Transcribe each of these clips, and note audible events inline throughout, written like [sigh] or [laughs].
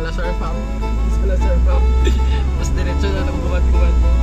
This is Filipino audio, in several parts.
Salazar Farm. Salazar Farm. Mas diretso na lang buwan-buwan.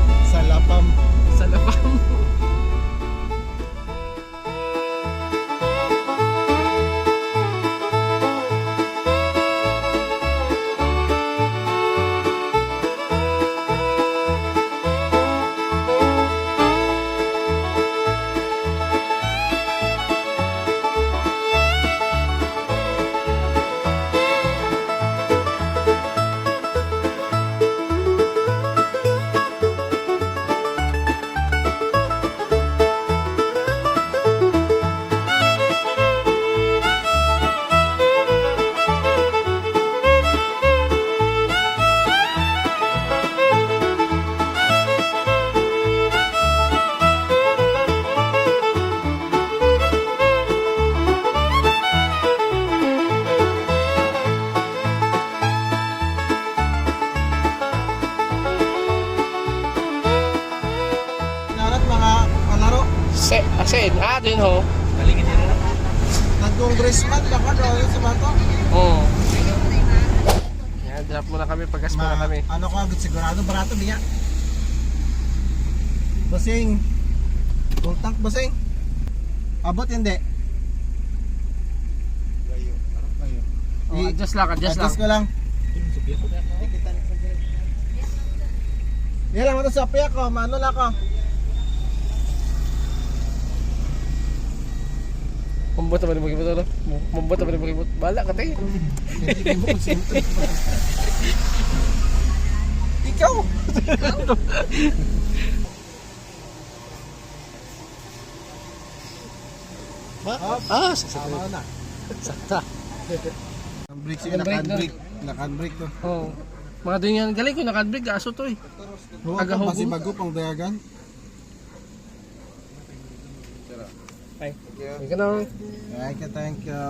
Basing. Full tank basing. Abot hindi. Oh, adjust lang, adjust lang. Adjust ko lang. Yan lang sa piyak ko. Mano lang ko. Mambot naman yung magibot. Ano? Mambot naman yung magibot. Bala ka tayo. Hindi [laughs] Ah, Tama na. sakta. Handbrake siya, Handbrake naka-handbrake. Naka-handbrake to. Oo. Mga doon yan. Galing ko, nakadbrig. Aso to eh. Aga ka hugo. kasi bago pang dayagan. Ay. Ka na. Thank you, thank you. [laughs]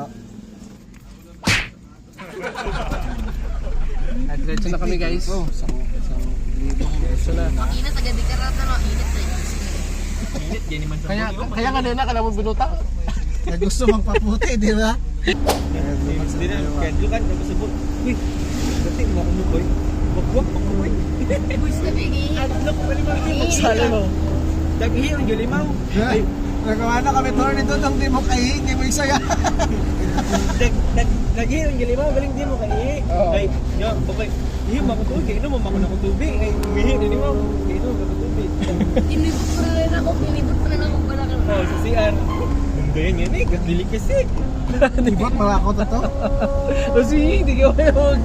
At diretso na kami guys. Oh, isang libo. Diretso na. Init agad di karata no, init eh. Kaya, kaya kanina kala mo binuta. Na gusto magpaputi, di ba? Hindi na, kaya dito kan, tapos sabot. Uy, dati mo ako boy. Wagwag ako boy. Gusto bigi. Adlok, pali mo rin magsala mo. Daghi ang yulimaw. Ay, Nagawa na kami tour nito nang di mo kahi, di mo isaya. Dag, dag, daghi ang yulimaw, galing di mo Oo. Ay, yo, babay. Iyo, makutubig. Kaya ino, mamakon ako tubig. Ay, umihi, hindi mo. Kaya ino, makutubig. Inibot pa na ako, inibot pa na ako pala ka. Oh, sa CR. Ganyan yan eh, gatili kasi. Ibot mga ako to to. Kasi hindi ka mag...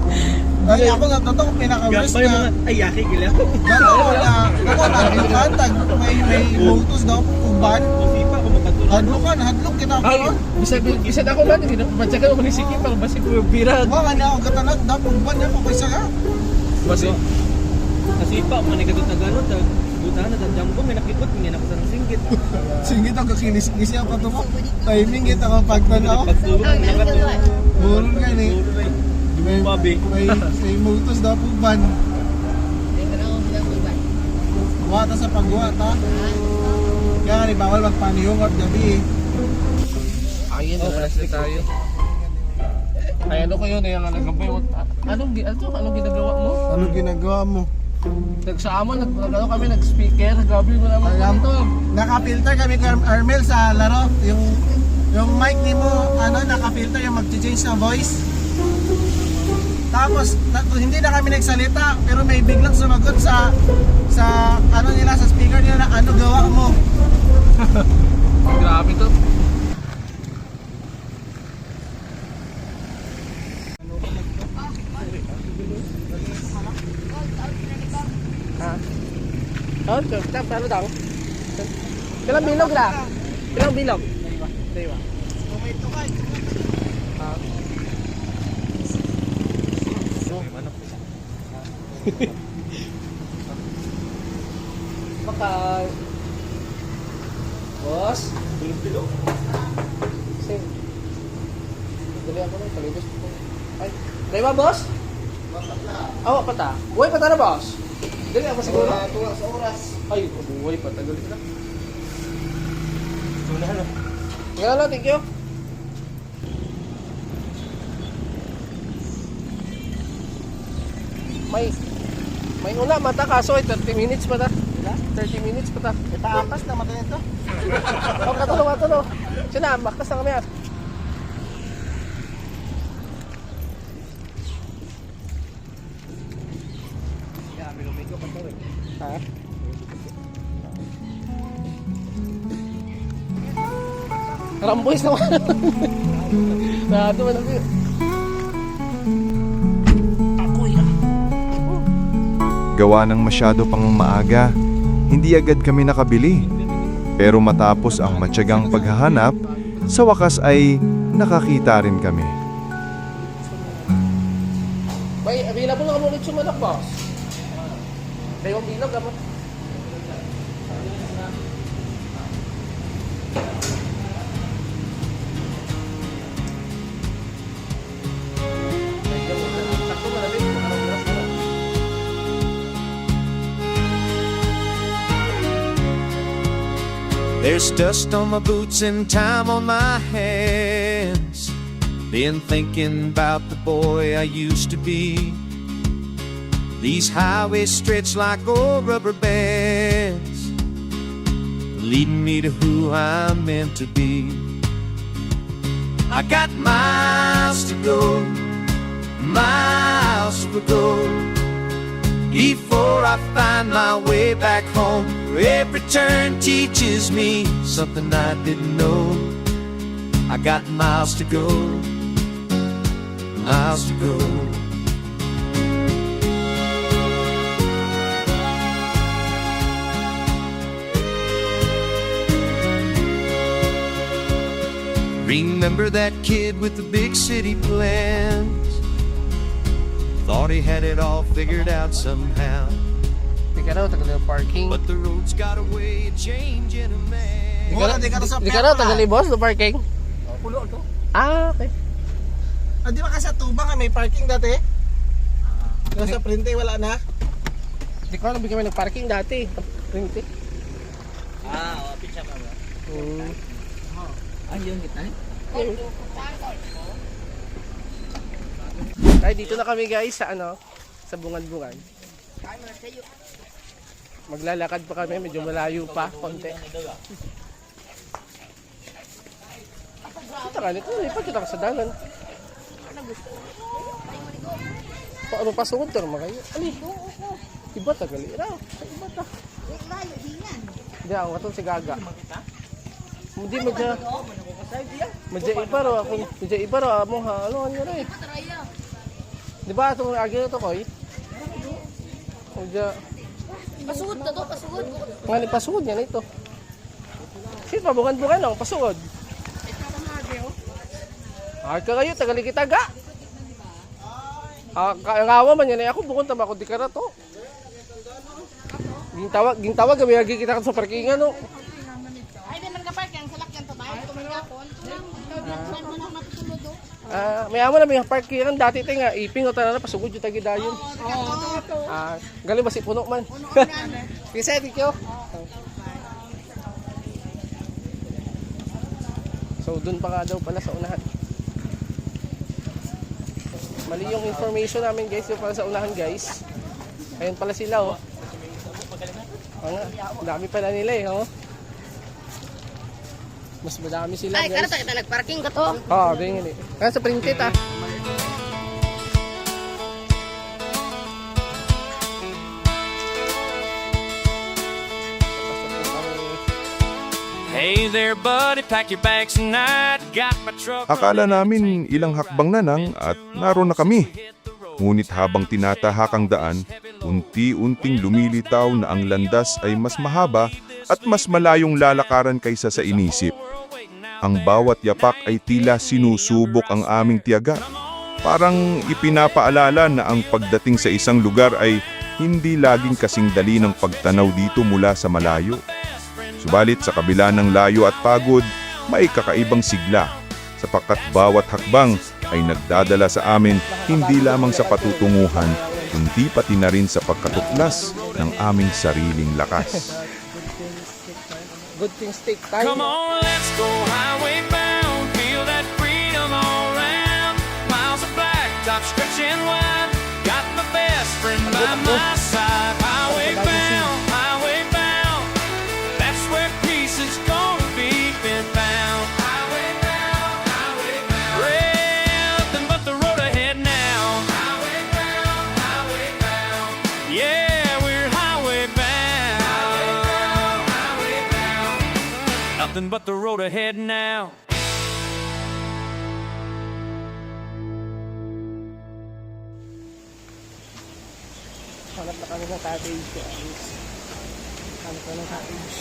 Ay, ako na to to, pinaka-worst na. mga, ay, yaki gila. Gano ko na, ako na, hadlukan, tag, may, may motos daw, uban. Musipa ako makatulog. Hadlukan, hadlok, Ay, kinakaroon. bisa, bisa ako man. Hindi na pansyakan ako ni Siki. Parang basi ko bira. Mga nga ako katanag, dapat uban niya, papaisaya. Basi. Nasipa ako man ikatot na gano'n. Butahan na, tag jambong, may nakikot. Ngayon ako sa singgit. [laughs] Singit ako kakinis-kisi ako to mo. Timing kita ka pagtanaw. Pagtulog, Ang galing nakatulog. ka ni. May, Babi. may, may ko na ako binabugan. Guwa ta sa pagguwa ta. Kaya nga ni, bawal magpanihong at gabi eh. Ayun, oh, na tayo. Ay, ano ko yun eh, ang nagabay. Anong, ano, anong ginagawa mo? Ano ginagawa mo? Nagsama, nag, ano kami, nag-speaker. Gabi mo naman. Alam to, nakapilter kami kay Armel sa laro. Yung yung mic ni mo, ano, nakapilter yung mag-change ng voice. Tapos, na, hindi na kami nagsalita, pero may biglang sumagot sa sa ano nila sa speaker nila na ano gawa mo. [laughs] Grabe to. Tap, ano daw? Ilang bilog na? Ilang bilog? Daywa. Ha? Baka... Boss? Sing. Dali ako lang, talibos ko. Ay, dali ba, boss? Awa pa ta. Buhay pa ta na, boss? Dali ako siguro. Tuwa sa oras. Ay, buhay pa. Tagal ka na. Nga lang, thank you. May may una mata kaso ay 30 minutes pa ta. 30 minutes pa ta. Itaakas na mata nito. [laughs] Oh, katulo, katulo. Siya na, makas na kami ah. Ramboys naman. Nado man ako. Gawa ng masyado pang maaga, hindi agad kami nakabili. Pero matapos ang matyagang paghahanap, sa wakas ay nakakita rin kami. May available na kamo ulit yung manok, boss. Dalawang bilog, ah, There's dust on my boots and time on my hands. Been thinking about the boy I used to be. These highways stretch like old rubber bands, leading me to who I'm meant to be. I got miles to go, miles to go before I find my way back home. Every turn teaches me something I didn't know. I got miles to go, miles to go. Remember that kid with the big city plans? Thought he had it all figured out somehow. Di ka raw, tagal yung parking. But the road's got a way of changing a man. Di ka Wala, raw, di ka raw sa tagal boss, no parking? Pulo to. Ah, okay. Ah, di ba kasi sa tubang ah, may parking dati? Yung sa printe wala na. Di ko alam, bigyan kami ng parking dati. Rinti. Ah, oh, pizza pa ba? Hmm. Ah, yun, kita Ay, dito na kami guys sa ano, sa bungan-bungan. Maglalakad pa kami, medyo malayo pa, konti. Kita ka nito, lipat kita ka sa dalan. Paano pa sugod to naman kayo? Ali, iba ta gali raw. Iba ta. Hindi, ako katong si Gaga. Hindi, madya. Madya iba ako. Madya iba raw mo ha. Ano, ano rin. Di ba itong agi na to, Koy? Madya. Pasugod na to, pasugod. Nga ni pasugod yan ito. Sige pa, bukan-bukan ako, pasugod. Ay ka kayo, tagali kita ga. Ah, man yan eh. Ako bukon tama ko di ka na to. Gintawag, gintawag kami lagi kita sa parkingan no. Ay, di man ka park yung salakyan to tayo. Tumagapon. Saan mo na matutulog do? Ah, may amo na may parkingan dati tay nga iping o tanan pasugod yung tagi dayon. Ah, galing ba si puno man. Kasi [laughs] thank you. So doon pa nga daw pala sa unahan. Mali yung information namin guys, yung pala sa unahan guys. Ayun pala sila oh. Ang dami pala nila eh, oh. Mas madami sila Ay, guys. karata kita nagparking ka to. Oo, oh, ganyan eh. Kaya sa printed ah. Hey there, buddy, pack your bags tonight. Got my truck. Akala namin ilang hakbang na lang at naroon na kami. Ngunit habang tinatahak ang daan, unti-unting lumilitaw na ang landas ay mas mahaba at mas malayong lalakaran kaysa sa inisip. Ang bawat yapak ay tila sinusubok ang aming tiyaga. Parang ipinapaalala na ang pagdating sa isang lugar ay hindi laging kasing dali ng pagtanaw dito mula sa malayo. Subalit sa kabila ng layo at pagod, may kakaibang sigla sapagkat bawat hakbang ay nagdadala sa amin hindi lamang sa patutunguhan, kundi pati na rin sa pagkatuklas ng aming sariling lakas. good things take time. Come on, let's go highway bound. Feel that freedom all around. Miles of blacktop stretching wide. Got my best friend by my side. Nothing but the road ahead now. Hanap na kami ng cottage guys. Hanap na ng cottage.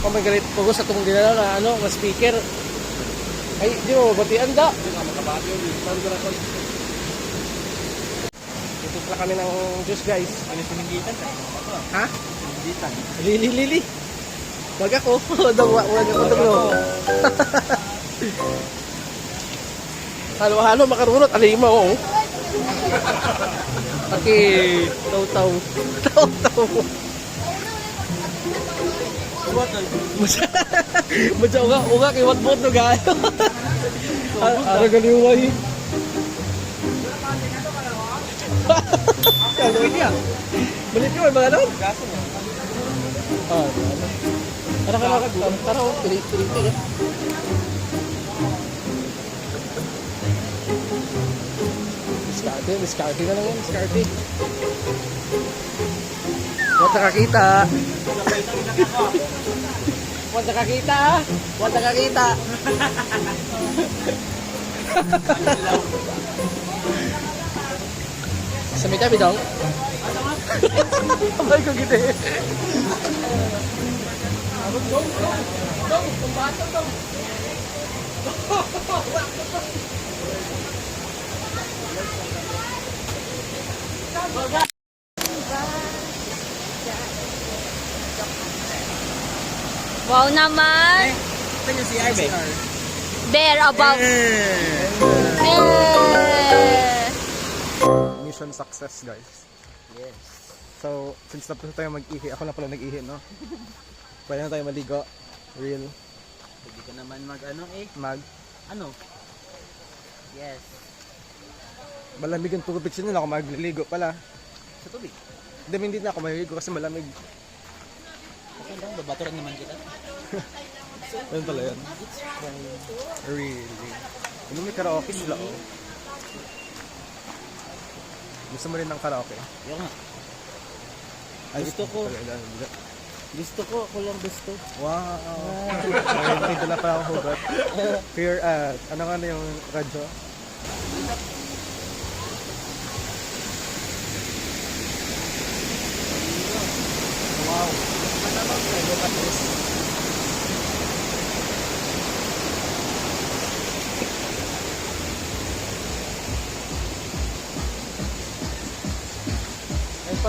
Oh my galit ko sa itong dinala na ano, na speaker. Ay, di mo mabatian da. Hindi ka makabati yun. Ito kami ng juice guys. Ano siningitan? Ha? Siningitan. Lili, lili. Wag ako. [laughs] Ako. Wag ako. Wag [laughs] Halo-halo makarunot. Alima oh. Okay. Taw-taw. Taw-taw. Madya uga. Uga kay what bot no gayo. [laughs] Ara galiway. Ano niya? Balik ko mga ano? Gaso mo. Ah, Tara ka lakad. Tara, oh. Pili, pili, pili. Diskarte, diskarte na lang yan, diskarte. Huwag nakakita. Huwag nakakita, ah. Huwag nakakita. Sa may tabi daw? Ay, ko gite. Wow naman. Ito yung CR, be. There about. Eh. Mission success, guys. Yes. So, since tapos na tayo mag-ihi, ako na pala nag-ihi, no? Pwede na tayo maligo. Real. Hindi ka naman mag ano eh. Mag. Ano? Yes. Malamig ang tubig siya ako magliligo pala. Sa tubig. Hindi, hindi na ako maliligo kasi malamig. Okay lang, babaturan naman kita. [laughs] Ayun pala yun. Really. Ano may karaoke sila, oh. Gusto mo rin ng karaoke? Yung nga. Ay, Gusto ko. Gusto ko, ako lang gusto. Wow! Ay, may dala pa ako hugot. Fear, uh, ano nga na yung radyo? Ayun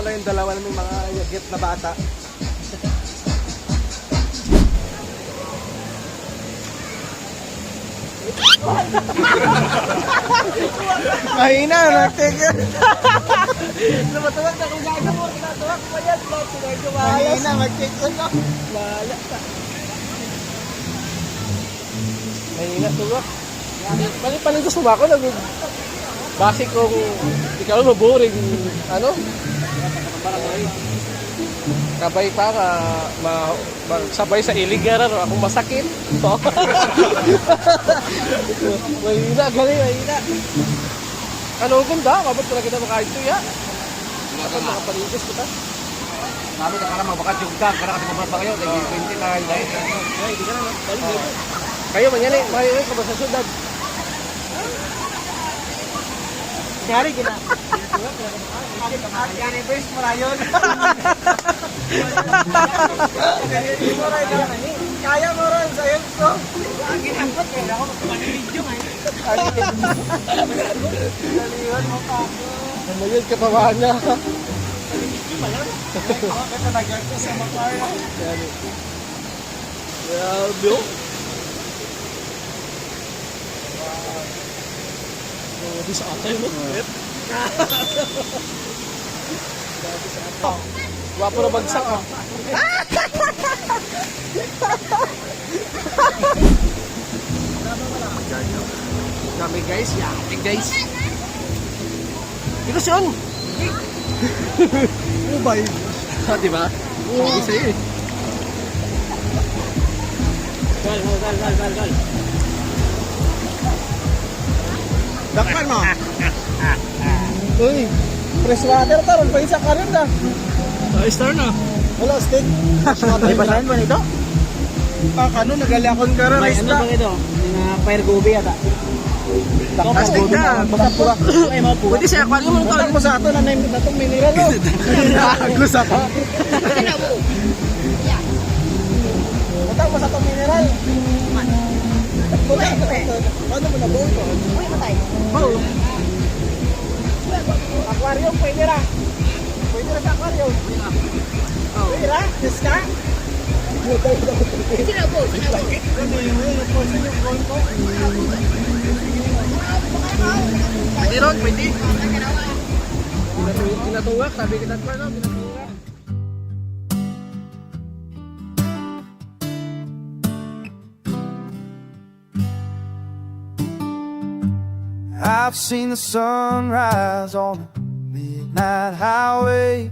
pala yung dalawa naming mga yagit na bata. [laughs] Mahina, nagtiga. Lumatuwag na kung gago mo, tinatuwag mo yan. Mahina, magtiga no. Wala ka. Mahina tuwa. Bali pa gusto ba ako base kung ikaw mo boring ano? Kabay pa ka ma, magsabay sa iligaran o akong masakit. [laughs] mahina, galing, mahina. Ano kung da? Mabot ko na kita makain to ya. Ako mga panigas kita. Sabi na karang mabakat yung kag, karang kasi mabakat pa kayo, naging 20 tayo. No? Balik. Kayo, manyali, mahilig ka ba sa syudad? Kari gina. Kari best mo na yun. Kaya mo rin sa yun ko. Ang ginambot eh. Ako magpapanilidyo nga. Naliwan mo pa ako. Ano yun, katawan niya. Bakit na nag-arto sa Maclara? Grabe, oh. Grabe sa atay, no? Grabe sa atay. Wapo na bagsak, ah. [laughs] Grabe, guys. Yate, guys. Ito siya, [laughs] Ubay. Ah, di ba? Oo. Isa yun. Gal, gal, gal, gal, gal, Dakpan mo. Uy, fresh water taron pa isa ka rin na. Ay, star na. Wala. May basahin ba nito? Ah, ano, nagalakon ka rin. May ano ba ito? Mga fire gobe yata. Plastic na. Basta pura. Pwede sa aquarium mo Utang mo sa ato na name na itong mineral? Agos ako. Utang mo sa itong mineral. Ano mo na buo ito? Buo. Aquarium, pwede ra. Pwede ra sa aquarium. Pwede ra? Yes ka? Pwede ron, pwede. Pinatu- Pinatuwak, sabi kita pa no, pinatuwak. I've seen the sunrise on a midnight highway.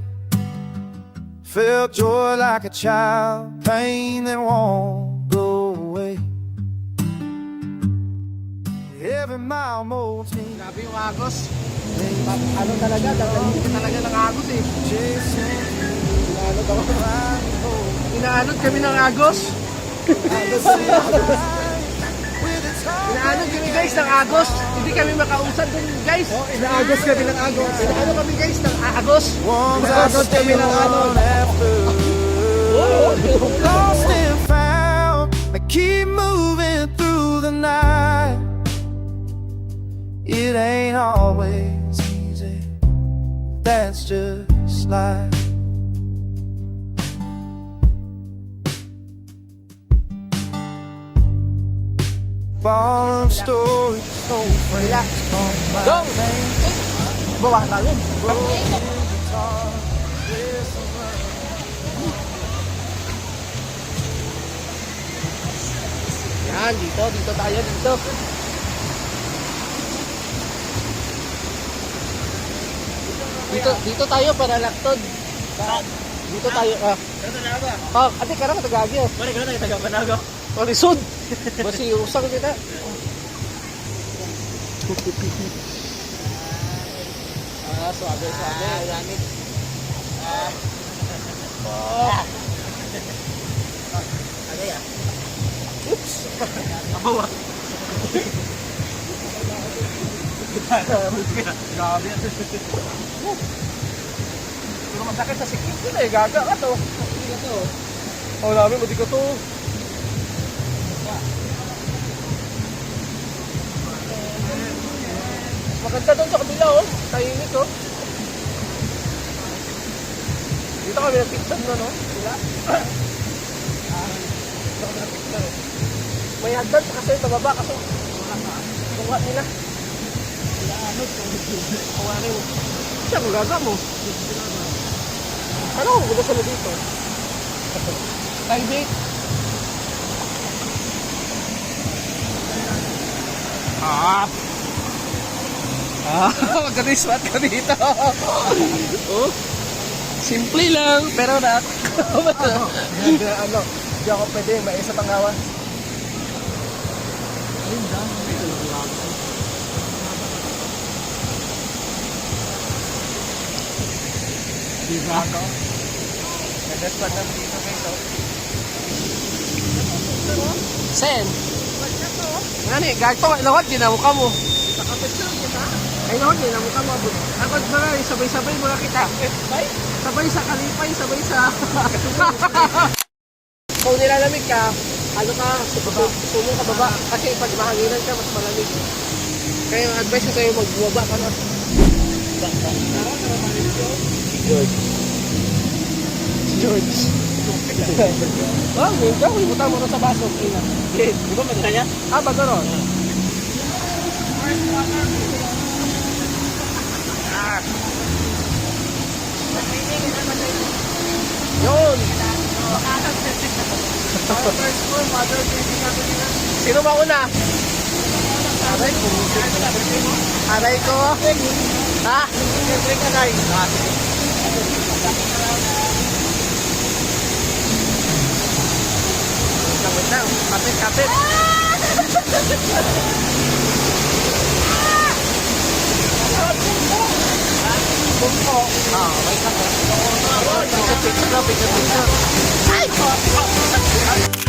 Felt joy like a child, pain that won't go away. Every mile molds me, Grabe yung agos. Ano talaga, dahil talaga ng agos eh. Inaanod ako. Inaanod kami ng agos. Kami guys ng agos. Hindi kami makausap dun guys. Inaagos ka din ng agos. Inaano kami guys ng agos. ones I Agos stay kami ng ano. on after. [laughs] Lost and found, I keep moving through the night. It ain't always easy. That's just life. Ball of stories so friends come by. Dong! Bawa tayo. Yan, dito, dito tayo, dito. Dito, dito tayo para laktod. Dito tayo, ah. Oh, ate, karang katagagi, oh. Pwede ka na lisod. [laughs] Basi usang kita. ah, suabe, suabe. Ah, lamig. Ah. Oh. Ano yan? Oops. Abawa. Grabe. Pero masakit sa sikit ko na eh. Gaga ka to. Hindi ka to. Oh, namin, mati ka to. Maganda doon sa kabila oh. Tahimik oh. Dito kami nag-picture no, no? Sila. Ah, Dito kami nag-picture oh. May hagdan pa kasi sa baba kaso kuha nila. Kuha rin. Siya, magaga mo. Ano kung gusto sila dito? Private. Ah! Ah, [laughs] magka-dismat ka dito. oh. Simple lang, pero na Hindi, ano, hindi ako pwede, may isa pangawan. Diba? Nag-respond naman dito guys, oh. Sen. Ngani, gagto ka lawat ginamuka mo. Ay no, ginamuka mo. Ako ba sabay-sabay mga kita. Sabay sa kalipay, sabay sa [laughs] Kung nilalamig ka, ano ka, sumo ka baba. Kasi pag mahanginan ka, mas malamig. Kaya ang advice ko sa'yo, magbubaba ka na. George. George. [laughs] Oh, yun ka, ibutan mo na sa baso. Okay. Di ba maganda niya? Ah, bago ron. Yun. Sino mauna? Aray ko. Aray ko. Ha? Siyempre ka na Kapit na. Kapit, kapit. Alimango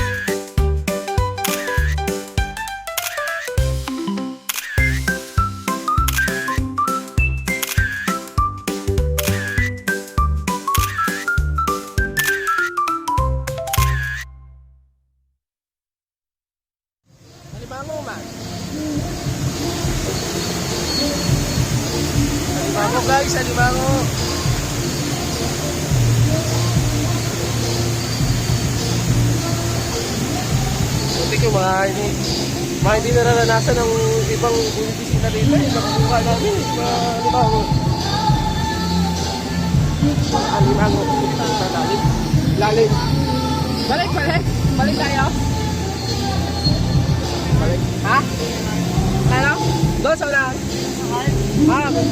Ano? Doon sa unahan. Ah, okay.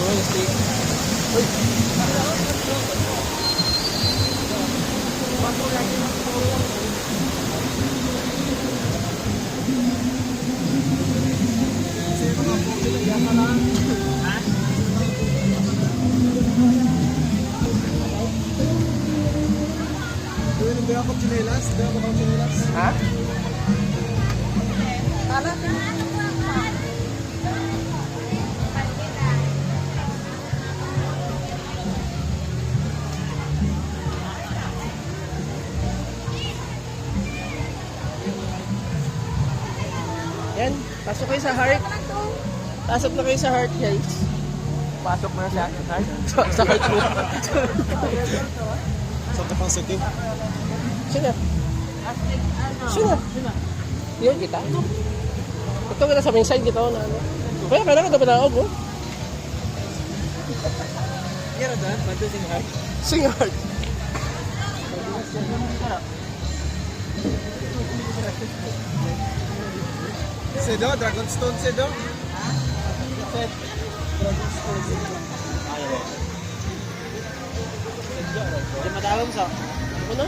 Oh, steak. Uy. Uy, nang ako chinelas? Dala ko chinelas? Ha? Yan, pasok kayo sa heart. Pasok na kayo sa heart, guys. Pasok na sa heart. sa, [laughs] sa heart mo. [laughs] Sa kapang city. Sino? Sino? Yun kita. Ito kita sa main side kita na ano. Kaya kailangan ka dapat na ako. Kaya daan, panto sing heart. Sing heart. Sedo, Dragonstone Sedo. Di matawag sa. Ano?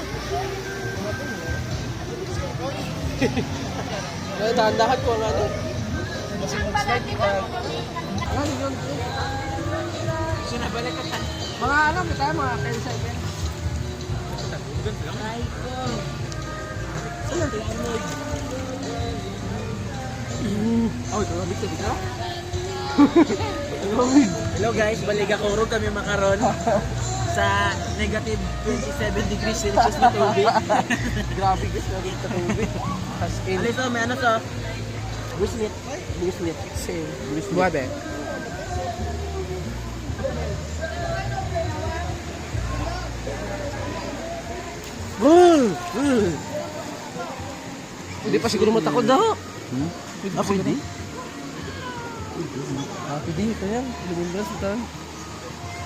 Kaya dahan-dahan ko ang ano. Ano yun? Sinabalik ka tan. Mga ano, kita mga 10 seconds. Oh, ito na dito. Hello guys, balik ako ro kami makaron [laughs] sa negative 27 degrees Celsius na tubig. Grabe guys, na dito tubig. As in, Ano ito, may ano to? Brislet. Brislet. Same. Brislet. Nueve. Hindi pa siguro matakot daw. Hmm? Ah, pwede? Ah, pwede ito yan. Lumimbras ito.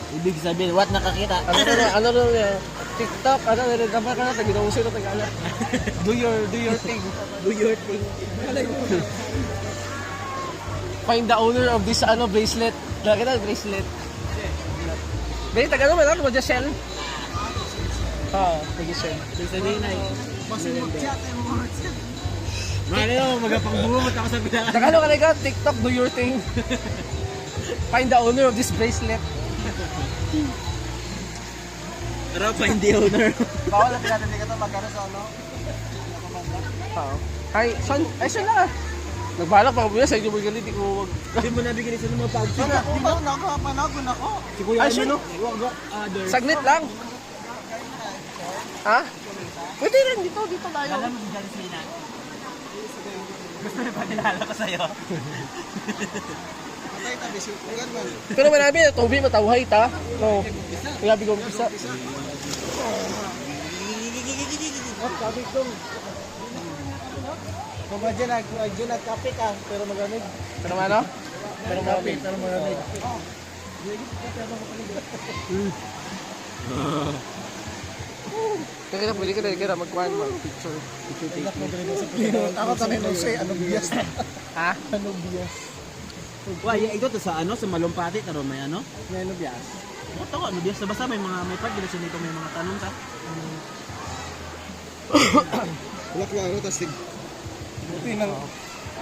Ibig sabihin, what nakakita? Ano na na, ano na na, TikTok, ano na rin, dapat ka na, taginawusin na tagala. [laughs] Do your, do your thing. Do your thing. Find the owner of this, ano, bracelet. Lagi na, bracelet. Bali, taga naman, ano, just shell. Oo, taga shell. Ibig sabihin ay... Mali mo, magapangbumo ako sa pinaka. Tagalog ka na TikTok, do your thing. [laughs] Find the owner of this bracelet. Pero find the owner. Bawal na pinatindi ka to, magkano sa ano? Oo. Ay, son, ay, son na. Nagbalak pa ko sa inyo mo galit, di ko wag. Hindi mo nabigyan isa ng mga pag ako ba? Nakapanagon ako. Si Kuya Ay, ano. Saglit lang. Ha? Pwede rin dito, dito tayo. Alam mo si John Cena? Gusto na panilala ko sa'yo. [laughs] Pero marami na tubig matawhay ta. No. Grabe ko isa. Sabi ko. Kung dyan, nag- dyan nagkape ka, pero magamit. Pero ano? Pero marami. Pero magamit. Kaya pwede ka na kaya magkuhan mag picture. Picture taking. Ako tanay mo siya, anong biyas na? Ha? Anong biyas? Why, ito to sa ano, sa Malumpati, taro may ano? May ano biyas? Ano to, ano basta basta may mga may part dito sa nito may mga tanong ta. Wala ko ano, tapos tig... Buti nang...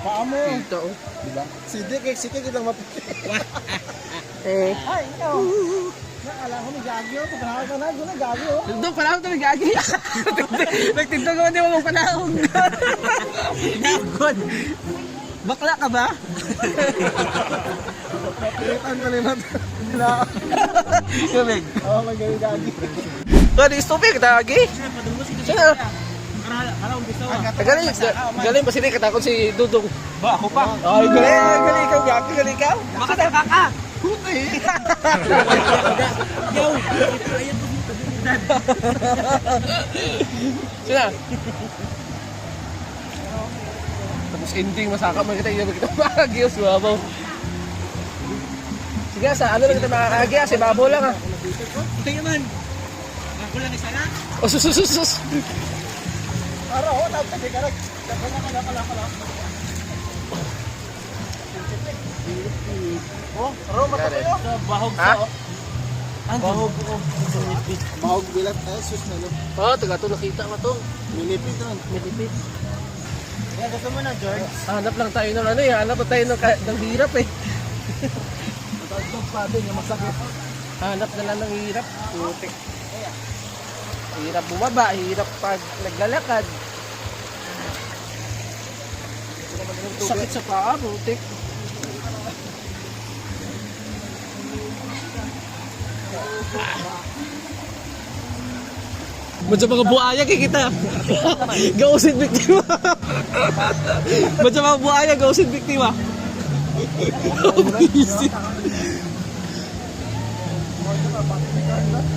Paa mo. Kita oh. Diba? Sige, kay sige kita mapili. [laughs] Eh. Ay, ikaw. Nakala ko may gagyo. Pagkakala ka na, doon na gagyo. Doon ako ito gagi. Nagtindog ako di mo mong panahon. Nagod. Bakla ka ba? Pilitan ka nila. Sila. Kamig. Oo, may gagyo gagi. Gani stupid kita gagi. Sino? Galing, galing ba sila katakot si Dudong? Ba, ako pa. Ay, galing, galing ikaw, gagi, galing ikaw. Makataka ka. Sina? Tapos ending, masaka man kita, hindi kita makagiyos, babaw. Sige, sa ano lang kita makakagya, si Babo lang ah. Ito naman. Ako lang isa na. O, sus, sus, sus, sus. Ara, oh, tapos ka na. Kala, kala, kala, kala. Oh, aro, mata kayo. Bahog sa... Ang bahog ko. Mahog bilat. Eh, sus na lo. Oh, taga to nakita mo to. Minipit ron. Milipit. Gusto mo na, George. Hanap lang tayo ng ano eh, hanap tayo ng, ng hirap eh. Matawag itong padding na masakit. Hanap na lang ng hirap. Putik. Hirap bumaba, hirap pag naglalakad. Sakit sa paa, putik. Madya mga buaya kay kita. [laughs] Gausin biktima. Madya mga buaya, gausin biktima. [laughs]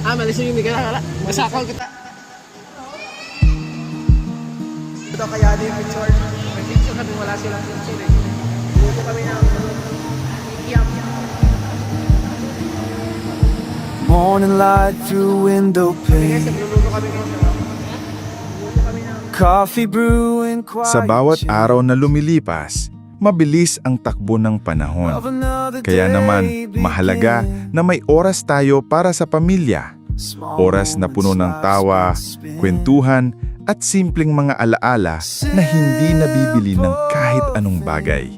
Ah, malis yung hindi ka nakala. Masakaw kita. Ito kaya din picture. May picture kami, wala picture eh. Dito kami ng Morning light through window pane. Coffee brewing quiet. Sa bawat araw na lumilipas, mabilis ang takbo ng panahon. Kaya naman, mahalaga na may oras tayo para sa pamilya. Oras na puno ng tawa, kwentuhan, at simpleng mga alaala na hindi nabibili ng kahit anong bagay.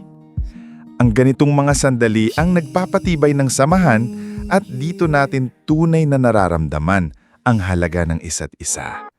Ang ganitong mga sandali ang nagpapatibay ng samahan at dito natin tunay na nararamdaman ang halaga ng isa't isa.